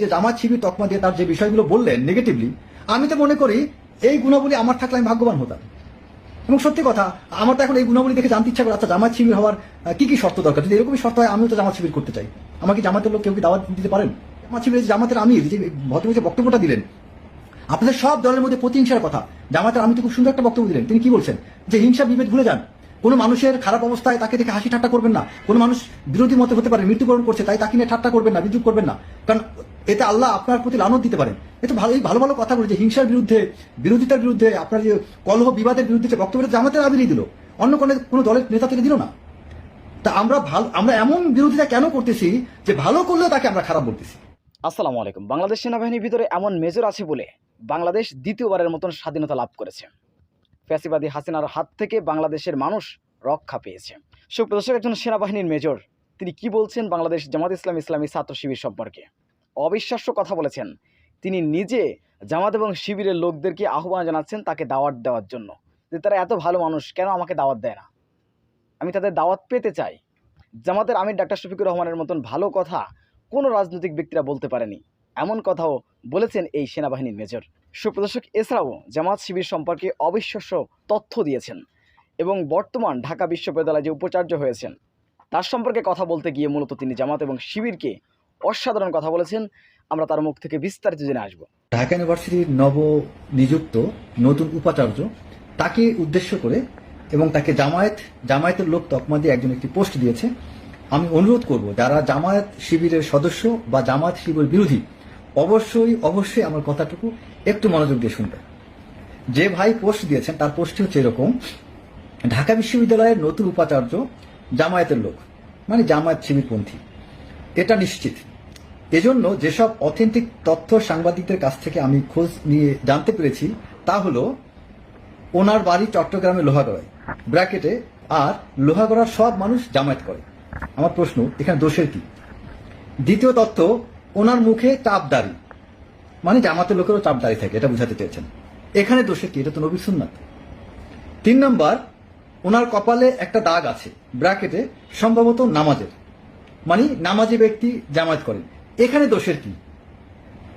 যে জামাত শিবির তকমা দিয়ে তার যে বিষয়গুলো বললেন নেগেটিভলি আমি তো মনে করি এই গুণাবলী আমার থাকলে আমি ভাগ্যবান হতাম। এবং সত্যি কথা, আমার তো এখন এই গুণাবলী দেখে জানতে ইচ্ছা করে আচ্ছা জামাত শিবির হওয়ার কি কি শর্ত দরকার? যদি এরকমই শর্ত হয়, আমিও তো জামাত শিবির করতে চাই। আমাকে জামাতের লোক কেউ কি দাওয়াত দিতে পারেন? জামাত শিবির যে জামাতের আমির, যে ভদ্র যে বক্তব্যটা দিলেন, আপনাদের সব দলের মধ্যে প্রতিহিংসার কথা। জামাতের আমি তো খুব সুন্দর একটা বক্তব্য দিলেন। তিনি কি বলছেন? যে হিংসা বিভেদ ভুলে যান। কোনো মানুষের খারাপ অবস্থায় তাকে দেখে হাসি ঠাট্টা করবেন না। কোনো মানুষ বিরোধী মতে হতে পারে, মৃত্যুবরণ করছে, তাই তাকে নিয়ে ঠাট্টা করবেন না, বিদ্রুপ করবেন না। কারণ এতে আল্লাহ আপনার প্রতি লানত দিতে পারেন। এতে ভালো, এই ভালো ভালো কথা বলে যে হিংসার বিরুদ্ধে, বিরোধিতার বিরুদ্ধে, আপনার যে কলহ বিবাদের বিরুদ্ধে যে বক্তব্যটা জামাতের আবিরই দিল, অন্য কোনো কোনো দলের নেতা থেকে দিল না। তা আমরা ভালো, আমরা এমন বিরোধিতা কেন করতেছি যে ভালো করলেও তাকে আমরা খারাপ বলতেছি? আসসালামু আলাইকুম। বাংলাদেশ সেনাবাহিনীর ভিতরে এমন মেজর আছে বলে বাংলাদেশ দ্বিতীয়বারের মতন স্বাধীনতা লাভ করেছে। ফ্যাসিবাদী হাসিনার হাত থেকে বাংলাদেশের মানুষ রক্ষা পেয়েছে। সুপ্রদর্শক একজন সেনাবাহিনীর মেজর, তিনি কি বলছেন বাংলাদেশ জামাত ইসলাম ইসলামী ছাত্র শিবির সম্পর্কে? অবিশ্বাস্য কথা বলেছেন। তিনি নিজে জামাত এবং শিবিরের লোকদেরকে আহ্বান জানাচ্ছেন তাকে দাওয়াত দেওয়ার জন্য। যে তারা এত ভালো মানুষ, কেন আমাকে দাওয়াত দেয় না? আমি তাদের দাওয়াত পেতে চাই। জামাতের আমির ডাক্তার শফিকুর রহমানের মতন ভালো কথা কোনো রাজনৈতিক ব্যক্তিরা বলতে পারেনি। এমন কথাও বলেছেন এই সেনাবাহিনীর মেজর। সুপ্রদর্শক এছাড়াও জামাত শিবির সম্পর্কে অবিশ্বাস্য তথ্য দিয়েছেন এবং বর্তমান ঢাকা বিশ্ববিদ্যালয়ে যে উপাচার্য হয়েছেন, তার সম্পর্কে কথা বলতে গিয়ে মূলত তিনি জামাত এবং শিবিরকে অসাধারণ কথা বলেছেন। আমরা তার মুখ থেকে বিস্তারিত জেনে আসব। ঢাকা ইউনিভার্সিটির নব নিযুক্ত নতুন উপাচার্য, তাকে উদ্দেশ্য করে এবং তাকে জামায়াত, জামায়াতের লোক তকমা দিয়ে একজন একটি পোস্ট দিয়েছে। আমি অনুরোধ করব, যারা জামায়াত শিবিরের সদস্য বা জামায়াত শিবির বিরোধী, অবশ্যই অবশ্যই আমার কথাটুকু একটু মনোযোগ দিয়ে শুনবেন যে ভাই পোস্ট দিয়েছেন, তার পোস্টটি হচ্ছে এরকম, ঢাকা বিশ্ববিদ্যালয়ের নতুন উপাচার্য, জামায়াতের লোক মানে জামায়াত শিবিরপন্থী। এটা নিশ্চিত। এজন্য যেসব অথেন্টিক তথ্য সাংবাদিকদের কাছ থেকে আমি খোঁজ নিয়ে জানতে পেরেছি, তা হলো, ওনার বাড়ি চট্টগ্রামে লোহাগড়ায়। ব্র্যাকেটে, আর লোহাগড়ার সব মানুষ জামায়াত করে। আমার প্রশ্ন, এখানে দোষের কি? দ্বিতীয় তথ্য, ওনার মুখে চাপ দাড়ি। মানে জামাতের লোকেরও চাপ দাড়ি থাকে, এটা বুঝাতে চেয়েছেন। এখানে দোষের কি? এটা তো নবীর সুন্নাত। তিন নম্বর, ওনার কপালে একটা দাগ আছে। ব্র্যাকেটে, সম্ভবত নামাজের। মানে নামাজি ব্যক্তি জামায়াত করেন। এখানে দোষের কি?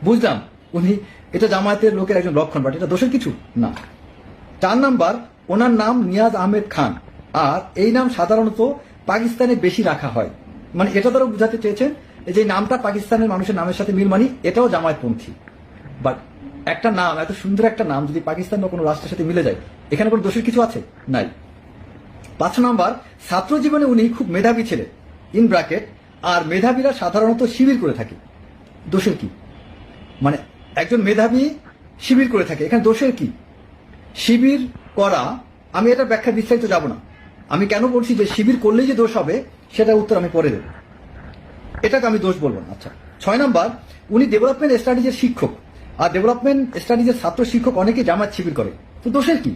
বুঝলাম। উনি, এটা জামায়াতের লোকের একজন লক্ষণ বাট এটা দোষের কিছু? না। চার নাম্বার, ওনার নাম নিয়াজ আহমেদ খান। আর এই নাম সাধারণত পাকিস্তানে বেশি রাখা হয়। মানে এটা দ্বারা বুঝাতে চেয়েছেন যে নামটা পাকিস্তানের মানুষের নামের সাথে মিল, মানি এটাও জামায়াতপন্থী। বাট একটা নাম, এত সুন্দর একটা নাম, যদি পাকিস্তান বা কোনো রাষ্ট্রের সাথে মিলে যায়, এখানে কোনো দোষের কিছু আছে? নাই। পাঁচ নাম্বার, ছাত্র জীবনে উনি খুব মেধাবী ছিলেন। ইন ব্র্যাকেট আর মেধাবীরা সাধারণত শিবির করে থাকে। দোষের কি? মানে একজন মেধাবী শিবির করে থাকে। এখানে দোষের কি? শিবির করা, আমি এটা ব্যাখ্যা বিস্তারিত যাব না। আমি কেন বলছি যে শিবির করলেই যে দোষ হবে সেটা উত্তর আমি পরে দেব। এটাকে আমি দোষ বলব না। আচ্ছা ছয় নাম্বার, উনি ডেভেলপমেন্ট স্টাডিজের শিক্ষক। আর ডেভেলপমেন্ট স্টাডিজের ছাত্র শিক্ষক অনেকে জামাত শিবির করে। তো দোষের কি?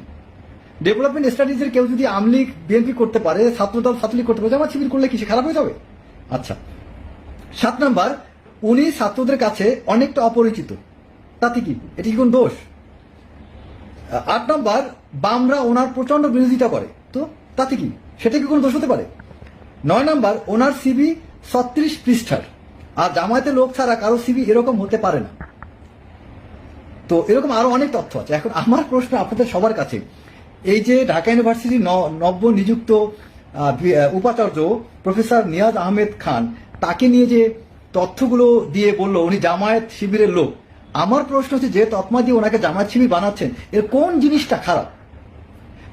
ডেভেলপমেন্ট স্টাডিজের কেউ যদি আমলিগ বিএনপি করতে পারে, ছাত্রদল ছাত্রলীগ করতে পারে জামাত শিবির করলে কি সে খারাপ হয়ে যাবে? আচ্ছা। সাত নাম্বার, উনি ছাত্রদের কাছে অনেকটা অপরিচিত। তাতে কি? এটি কোন দোষ? আট নাম্বার, বামরা ওনার প্রচণ্ড বিরোধিতা করে। তো তাতে কি? সেটা কি কোনো দোষ হতে পারে? নয় নাম্বার, ওনার সিবি ছত্রিশ পৃষ্ঠার। আর জামায়াতের লোক ছাড়া কারও সিবি এরকম হতে পারে না। তো এরকম আরও অনেক তথ্য আছে। এখন আমার প্রশ্ন আপনাদের সবার কাছে, এই যে ঢাকা ইউনিভার্সিটি নব্য নিযুক্ত উপাচার্য প্রফেসর নিয়াজ আহমেদ খান, তাকে নিয়ে যে তথ্যগুলো দিয়ে বলল, উনি জামায়াত শিবিরের লোক। আমার প্রশ্ন হচ্ছে, যে তৎমা দিয়ে ওনাকে জামায়াত শিবির বানাচ্ছেন, এর কোন জিনিসটা খারাপ?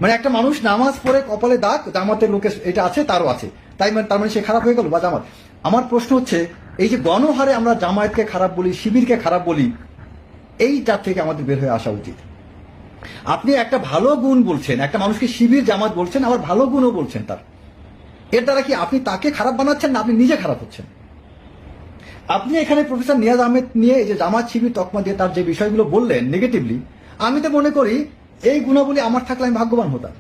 মানে একটা মানুষ নামাজ পড়ে কপালে দাগ, জামাতের লোকের এটা আছে, তারও আছে। তাই মানে তার মানে সে খারাপ হয়ে গেল বা জামাত? আমার প্রশ্ন হচ্ছে, এই যে গণহারে আমরা জামায়াতকে খারাপ বলি, শিবিরকে খারাপ বলি, এই এইটার থেকে আমাদের বের হয়ে আসা উচিত। আপনি একটা ভালো গুণ বলছেন, একটা মানুষকে শিবির জামাত বলছেন, আবার ভালো গুণও বলছেন তার। এর দ্বারা কি আপনি তাকে খারাপ বানাচ্ছেন না আপনি নিজে খারাপ হচ্ছেন? আপনি এখানে প্রফেসর নিয়াজ আহমেদ নিয়ে যে জামাত শিবির তকমা দিয়ে তার যে বিষয়গুলো বললেন নেগেটিভলি আমি তো মনে করি এই গুণাবলী আমার থাকলে আমি ভাগ্যবান হতাম।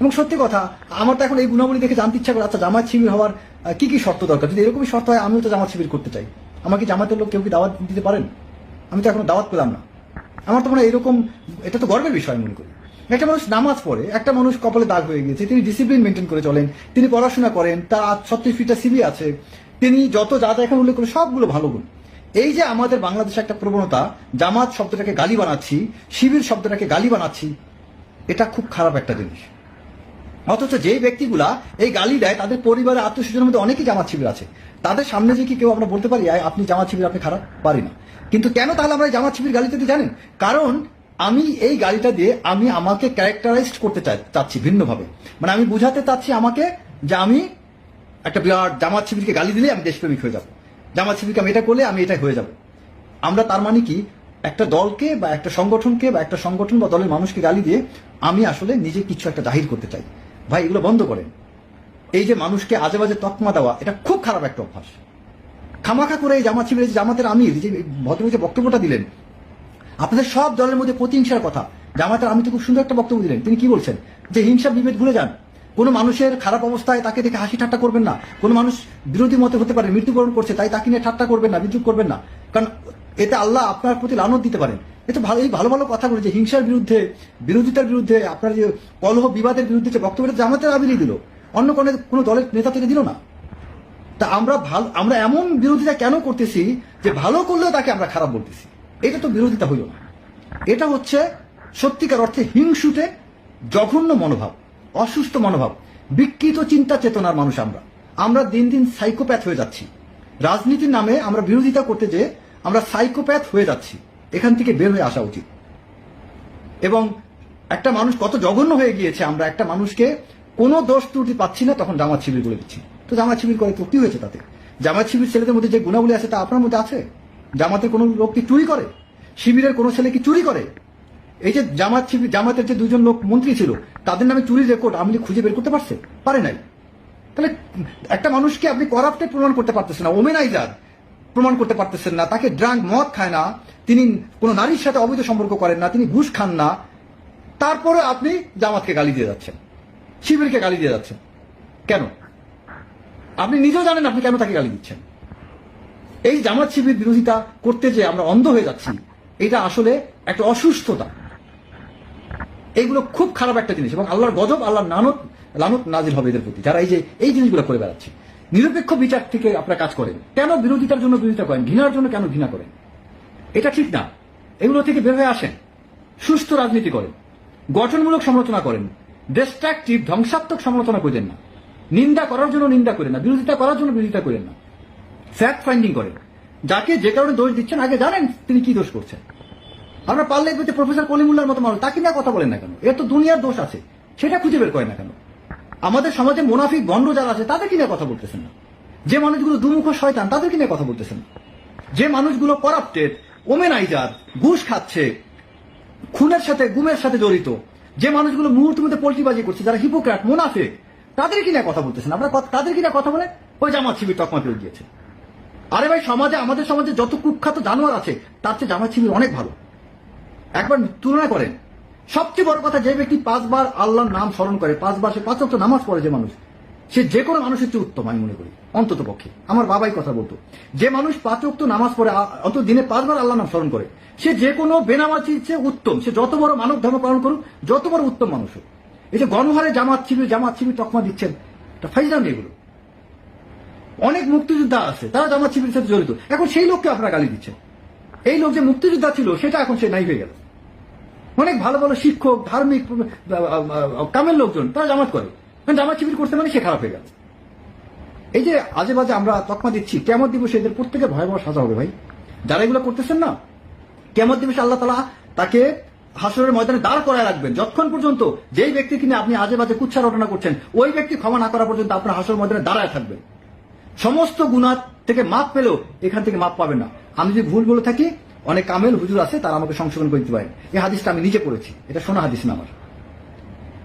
এবং সত্যি কথা, আমার তো এখন এই গুণাবলী দেখে জানতে ইচ্ছা করে আচ্ছা জামাত শিবির হওয়ার কি কি শর্ত দরকার? যদি এরকমই শর্ত হয়, আমিও তো জামাত শিবির করতে চাই। আমাকে জামাতের লোক কেউ কি দাওয়াত দিতে পারেন? আমি তো এখনও দাওয়াত পেলাম না। আমার তো মনে হয় এরকম, এটা তো গর্বের বিষয় মনে করি। একটা মানুষ নামাজ পড়ে একটা মানুষ কপালে দাগ হয়ে গিয়েছে তিনি ডিসিপ্লিন মেনটেন করে চলেন তিনি পড়াশোনা করেন তার ছত্রিশ ফিটটা সিবি আছে তিনি যত যা যা এখানে উল্লেখ করে সবগুলো ভালো গুণ। এই যে আমাদের বাংলাদেশে একটা প্রবণতা জামাত শব্দটাকে গালি বানাচ্ছি শিবির শব্দটাকে গালি বানাচ্ছি এটা খুব খারাপ একটা জিনিস। অথচ যে ব্যক্তিগুলা এই গালি দেয় তাদের পরিবারের আত্মীয়স্বজনের মধ্যে অনেকেই জামাত শিবির আছে। তাদের সামনে যে কি কেউ আমরা বলতে পারি "আয়, আপনি জামাত শিবির আপনি খারাপ পারি না। কিন্তু কেন তাহলে আমরা জামাত শিবির গালিতে দিই জানেন? কারণ আমি এই গাড়িটা দিয়ে আমি আমাকে ক্যারেক্টারাইজড করতে চাচ্ছি ভিন্নভাবে। মানে আমি বুঝাতে চাচ্ছি আমাকে যে আমি একটা বিরাট জামাত শিবিরকে গালি দিলে আমি দেশপ্রেমিক হয়ে যাব। জামাত শিবিরকে আমি এটা করলে আমি এটা হয়ে যাব। আমরা তার মানে কি? একটা দলকে বা একটা সংগঠনকে বা একটা সংগঠন বা দলের মানুষকে গালি দিয়ে আমি আসলে নিজে কিছু একটা জাহির করতে চাই। ভাই, এগুলো বন্ধ করেন। এই যে মানুষকে আজে বাজে তকমা দেওয়া, এটা খুব খারাপ একটা অভ্যাস। খামাখা করে এই জামাত শিবিরের জামাতের আমির, যে ভদ্রলোক যে বক্তব্যটা দিলেন আপনাদের সব দলের মধ্যে প্রতিহিংসার কথা। জামাতের আমি তো খুব সুন্দর একটা বক্তব্য দিলেন। তিনি কি বলছেন? যে হিংসা বিভেদ ভুলে যান। কোনো মানুষের খারাপ অবস্থায় তাকে দেখে হাসি ঠাট্টা করবেন না। কোনো মানুষ বিরোধী মতে হতে পারে, মৃত্যুবরণ করছে, তাই তাকে নিয়ে ঠাট্টা করবেন না, বিদ্রুপ করবেন না। কারণ এতে আল্লাহ আপনার প্রতি লানত দিতে পারেন। এটা ভালো এই ভালো ভালো কথাগুলো যে হিংসার বিরুদ্ধে, বিরোধিতার বিরুদ্ধে, আপনার যে কলহ বিবাদের বিরুদ্ধে যে বক্তব্যটা জামাতের আবিরই দিল। অন্য কোনো কোনো দলের নেতা থেকে দিল না। তা আমরা ভালো আমরা এমন বিরোধিতা কেন করতেছি যে ভালো করলেও তাকে আমরা খারাপ বলতেছি? এটা তো বিরোধিতা হইল না। এটা হচ্ছে সত্যিকার অর্থে হিংসুটে জঘন্য মনোভাব, অসুস্থ মনোভাব, বিকৃত চিন্তা চেতনার মানুষ আমরা। আমরা দিন দিন সাইকোপ্যাথ হয়ে যাচ্ছি। রাজনীতির নামে আমরা বিরোধিতা করতে যে আমরা সাইকোপ্যাথ হয়ে যাচ্ছি। এখান থেকে বের হয়ে আসা উচিত। এবং একটা মানুষ কত জঘন্য হয়ে গিয়েছে, আমরা একটা মানুষকে কোনো দোষ ত্রুটি পাচ্ছি না, তখন জামাত শিবির করে দিচ্ছি। তো জামাত শিবির করে তো কি হয়েছে তাতে? জামাত শিবির ছেলেদের মধ্যে যে গুণাবলী আছে তা আপনার মধ্যে আছে? জামাতের কোনো লোক কি চুরি করে? শিবিরের কোনো ছেলে কি চুরি করে? এই যে জামাত জামাতের যে দুজন লোক মন্ত্রী ছিল, তাদের নামে চুরির রেকর্ড আমি খুঁজে বের করতে পারছে? পারে নাই। তাহলে একটা মানুষকে আপনি করাপ্টে প্রমাণ করতে পারতেছেন না ওমেনাইজার প্রমাণ করতে পারতেছেন না, তাকে ড্রাঙ্ক মদ খায় না, তিনি কোনো নারীর সাথে অবৈধ সম্পর্ক করেন না, তিনি ঘুষ খান না, তারপরে আপনি জামাতকে গালি দিয়ে যাচ্ছেন, শিবিরকে গালি দিয়ে যাচ্ছেন। কেন? আপনি নিজেও জানেন আপনি কেন তাকে গালি দিচ্ছেন। এই জামাত শিবির বিরোধিতা করতে যে আমরা অন্ধ হয়ে যাচ্ছি, এটা আসলে একটা অসুস্থতা। এইগুলো খুব খারাপ একটা জিনিস এবং আল্লাহর গজব, আল্লাহর নানত, লানত নাজিল হবে এদের প্রতি। যারা এই যে, এই জিনিসগুলো করে বেড়াচ্ছে। নিরপেক্ষ বিচার থেকে আপনারা কাজ করেন। কেন বিরোধিতার জন্য বিরোধিতা করেন? ঘৃণার জন্য কেন ঘৃণা করেন? এটা ঠিক না। এগুলো থেকে বের হয়ে আসেন। সুস্থ রাজনীতি করেন। গঠনমূলক সমালোচনা করেন। ডিস্ট্রাকটিভ ধ্বংসাত্মক সমালোচনা করেন না। নিন্দা করার জন্য নিন্দা করেন না। বিরোধিতা করার জন্য বিরোধিতা করেন না। ফ্যাক্ট ফাইন্ডিং করেন যাকে যে কারণে দোষ দিচ্ছেন, আগে জানেন তিনি কি দোষ করছেন। আমরা পারলে দেখবে প্রফেসর কলিমুল্লার মতো মানুষ, তাকে নিয়ে কথা বলেন না কেন? এর তো দুনিয়ার দোষ আছে, সেটা খুঁজে বের করেন না কেন? আমাদের সমাজে মোনাফিক গন্ড যারা আছে, তাদেরকে নিয়ে কথা বলতেছেন না। যে মানুষগুলো দুমুখ শয়তান, তাদেরকে নিয়ে কথা বলতেছেন যে মানুষগুলো করাপ্টেড ওমেনাইজার ঘুষ খাচ্ছে, খুনের সাথে, গুমের সাথে জড়িত, যে মানুষগুলো মুহূর্তের মধ্যে পোল্ট্রিবাজি করছে, যারা হিপোক্রাট মুনাফিক, তাদেরকে নিয়ে কথা বলতেছেন আমরা তাদের নিয়ে কথা বলে ওই জামাত শিবির তকমা পেয়ে গিয়েছে। আরে ভাই, সমাজে, আমাদের সমাজে যত কুখ্যাত জানোয়ার আছে, তার চেয়ে জামাত শিবির অনেক ভালো। একবার তুলনা করেন। সবচেয়ে বড় কথা, যে ব্যক্তি পাঁচবার আল্লাহর নাম স্মরণ করে পাঁচবার সে পাঁচ ওয়াক্ত নামাজ পড়ে যে মানুষ, সে যে কোনো মানুষের চেয়ে উত্তম, আমি মনে করি, অন্তত পক্ষে। আমার বাবাই কথা বলতো, যে মানুষ পাঁচ ওয়াক্ত নামাজ পড়ে অত দিনে পাঁচবার আল্লাহ নাম স্মরণ করে, সে যে কোনো বেনামাজির চেয়ে উত্তম, সে যত বড় মানব ধর্ম পালন করুক, যত বড় উত্তম মানুষ হোক। এই যে গণহারে জামাত শিবির জামাত শিবির তকমা দিচ্ছেন এটা ফাইজাম এগুলো। অনেক মুক্তিযোদ্ধা আছে, তারা জামাত শিবিরের সাথে জড়িত। এখন সেই লোককে আপনারা গালি দিচ্ছেন। এই লোক যে মুক্তিযোদ্ধা ছিল, সেটা এখন সে নাই হয়ে গেল। অনেক ভালো ভালো শিক্ষক, ধার্মিক কামের লোকজন, তারা জামাত করে। কারণ জামাত শিবির করতে মানে সে খারাপ হয়ে গেল। এই যে আজে বাজে আমরা তকমা দিচ্ছি কেমন দিবসে এদের প্রত্যেকে ভয়াবহ সাজা হবে ভাই। যারা এগুলো করতেছেন না কেমন দিবসে আল্লাহ তালা তাকে হাসরের ময়দানে দাঁড় করায় রাখবেন। যতক্ষণ পর্যন্ত যেই ব্যক্তি কিনে আপনি আজে বাজে কুচ্ছা রটনা করছেন, ওই ব্যক্তি ক্ষমা না করা পর্যন্ত আপনার হাসর ময়দানে দাঁড়ায় থাকবেন। সমস্ত গুণা থেকে মাপ পেলেও এখান থেকে মাপ পাবেন না। আমি যদি ভুল বলে থাকি, অনেক কামেল হুজুর আছে, তারা আমাকে সংশোধন করে দিতে পারেন। এই হাদিসটা আমি নিজে পড়েছি। এটা শোনা হাদিস না আমার।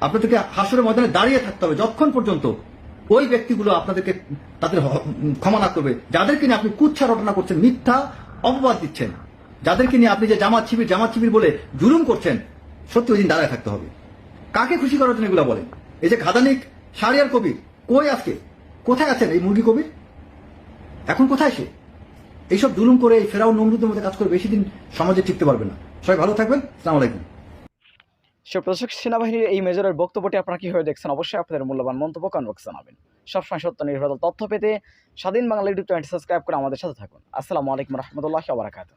আপনাদেরকে হাসরের ময়দানে দাঁড়িয়ে থাকতে হবে। যতক্ষণ পর্যন্ত ওই ব্যক্তিগুলো আপনাদেরকে তাদের ক্ষমা না করবে, যাদেরকে নিয়ে আপনি কুচ্ছা রটনা করছেন, মিথ্যা অপবাদ দিচ্ছেন, যাদেরকে নিয়ে আপনি যে জামাত শিবির জামাত শিবির বলে জুলুম করছেন, সত্যি ওই দিন দাঁড়ায় থাকতে হবে। কাকে খুশি করার জন্য এগুলো বলেন? এই যে খাদানিক সারিয়ার কবির, কই আজকে? কোথায় আছেন এই মুরগি কবির? এখন কোথায় সে? এইসব জুলুম করে এই ফেরাও নমরুদের মধ্যে কাজ করে বেশি দিন সমাজে টিকতে পারবে না। সবাই ভালো থাকবেন। সালাম আলাইকুম। সুপ্রদর্শক সেনাবাহিনীর এই মেজরের বক্তব্যটি আপনারা কীভাবে দেখছেন? অবশ্যই আপনাদের মূল্যবান মন্তব্য কনবক্স জানাবেন। সবসময় সত্য নির্ভর তথ্য পেতে স্বাধীন বাংলা ইউটিউব চ্যানেলটি সাবস্ক্রাইব করে আমাদের সাথে থাকুন। আসসালামু আলাইকুম রহমতুল্লাহ আবরাকাত